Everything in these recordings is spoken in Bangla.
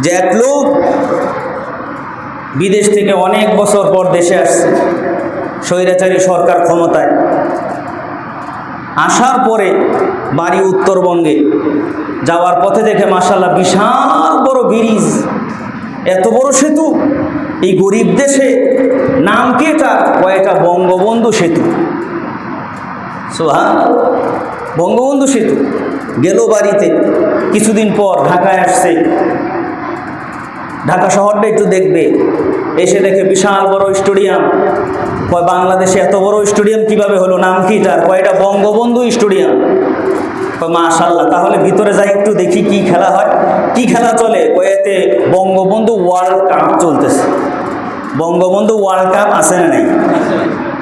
যে এক লোক বিদেশ থেকে অনেক বছর পর দেশে আসছে। স্বৈরাচারী সরকার ক্ষমতায়। আসার পরে বাড়ি উত্তরবঙ্গে যাওয়ার পথে দেখে মাসাল্লাহ বিশাল বড় ব্রিজ। এত বড় সেতু। এই গরিব দেশে নাম কি এটা কয়েকটা বঙ্গবন্ধু সেতু। সোহা বঙ্গবন্ধু সেতু। গেল বাড়িতে। কিছুদিন পর ঢাকায় আসছে। ঢাকা শহরটা একটু দেখবে। এসে দেখে বিশাল বড় স্টেডিয়াম। কয়, বাংলাদেশে এত বড় স্টেডিয়াম কীভাবে হলো? নাম কি তার? কয়টা বঙ্গবন্ধু স্টেডিয়াম। কয় মাশাল্লাহ তাহলে ভিতরে যাই একটু দেখি কি খেলা হয়। কি খেলা চলে? কয়েতে বঙ্গবন্ধু ওয়ার্ল্ড কাপ চলতেছে। বঙ্গবন্ধু ওয়ার্ল্ড কাপ আছে না নাই?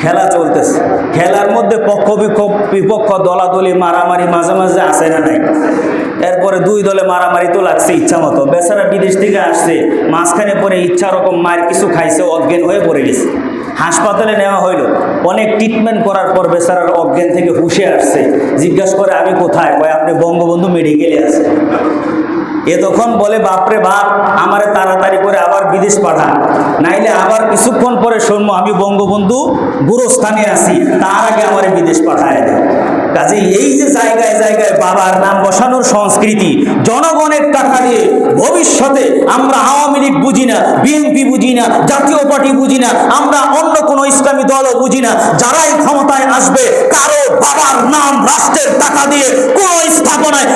খেলা চলতেছে। খেলার মধ্যে পক্ষ বিপক্ষ বিপক্ষ দলাদলি, মারামারি মাঝে মাঝে আসে না নাই? এরপরে দুই দলে মারামারি তো লাগছে, ইচ্ছা মতো। বেচারা বিদেশ থেকে আসছে, মাঝখানে পরে ইচ্ছা রকম মায়ের কিছু খাইছে, অজ্ঞান হয়ে পড়ে গেছে। হাসপাতালে নেওয়া হইল। অনেক ট্রিটমেন্ট করার পর বেচারার অজ্ঞান থেকে হুশে আসছে। জিজ্ঞাসা করে, আমি কোথায়? কয়, আপনি বঙ্গবন্ধু মেডিকেলে আছে এ তখন বলে, বাপরে বাপ, আমারে তাড়াতাড়ি করে আবার বিদেশ পাঠান। নাইলে আবার কিছুক্ষণ পরে শুনব, আমি বঙ্গবন্ধু গুরুস্থানে আছি, তার আগে আমারে বিদেশ পাঠায় না কাজে এই যে জায়গায় জায়গায় বাবার নাম বসানোর সংস্কৃতি, জনগণের টাকা দিয়ে ভবিষ্যতে আমরা আওয়ামী লীগ বুঝি না, বিএনপি বুঝি না, জাতীয় পার্টি বুঝি না, আমরা অন্য কোনো ইসলামী দলও বুঝি না, যারাই ক্ষমতায় আসবে, কারও বাবার নাম রাষ্ট্রের টাকা দিয়ে কোনো স্থাপনায়